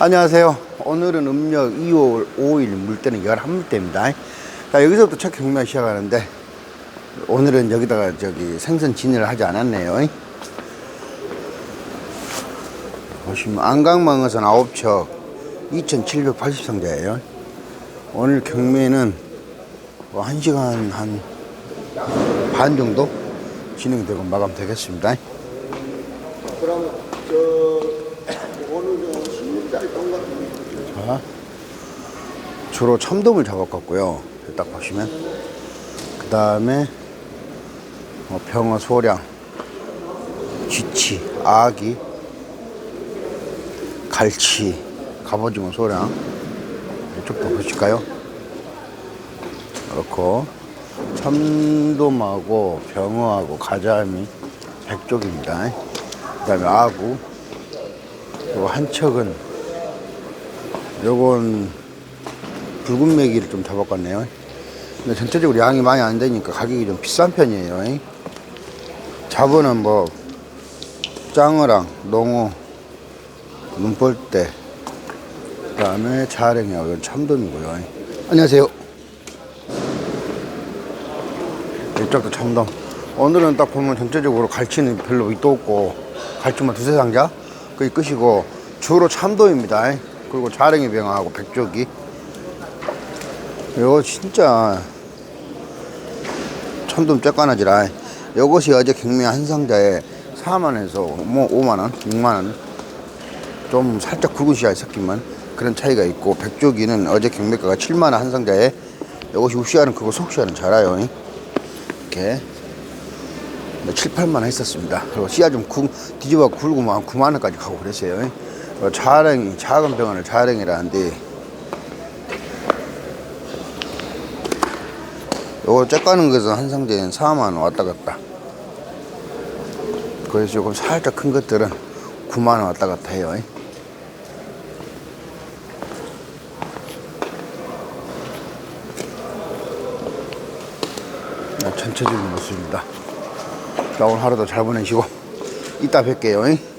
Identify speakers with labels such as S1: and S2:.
S1: 안녕하세요. 오늘은 음력 2월 5일 물때는 11물때입니다. 자, 여기서부터 첫 경매 시작하는데, 오늘은 여기다가 저기 생선 진열을 하지 않았네요. 보시면 안강망어선 9척 2,780상자예요. 오늘 경매는 뭐 1시간 한 반 정도 진행되고 마감되겠습니다. 그럼 저 오늘은 16짜리 똥 같은 자, 주로 참돔을 잡았겠고요. 딱 보시면 그 다음에 뭐 병어 소량, 쥐치, 아기, 갈치, 갑오징어 소량 이쪽도 보실까요? 그렇고 참돔하고 병어하고 가자미 백쪽입니다. 그 다음에 아구 그리고 한 척은 요건 붉은 메기를 좀 잡아갔네요. 근데 전체적으로 양이 많이 안 되니까 가격이 좀 비싼 편이에요. 잡어는 뭐 짱어랑 농어, 눈벌대, 그 다음에 자랭이하고 이건 참돔이고요. 안녕하세요. 이쪽도 참돔. 오늘은 딱 보면 전체적으로 갈치는 별로 위도 없고 갈치만 두세 상자 그게 끝이고 주로 참돔입니다. 그리고 자랭이 병하고 백조기. 이거 진짜 참돔 쬐까나지라. 이것이 어제 경매 한 상자에 4만원에서 뭐 5만원, 6만원. 좀 살짝 굵은 씨알 섞이면 그런 차이가 있고 백조기는 어제 경매가가 7만원 한 상자에 이것이 우씨알은 그거 속씨알은 잘아요. 이렇게 7, 8만 원 했었습니다. 그리고 씨앗 좀 구, 뒤집어 굴고 한 9만 원까지 가고 그랬어요. 어, 자랭이, 작은 병원을 자랭이라는데 요거 쬐까는 것은 한 상자에는 4만 원 왔다 갔다. 그래서 조금 살짝 큰 것들은 9만 원 왔다 갔다 해요. 네, 전체적인 모습입니다. 자, 오늘 하루도 잘 보내시고, 이따 뵐게요.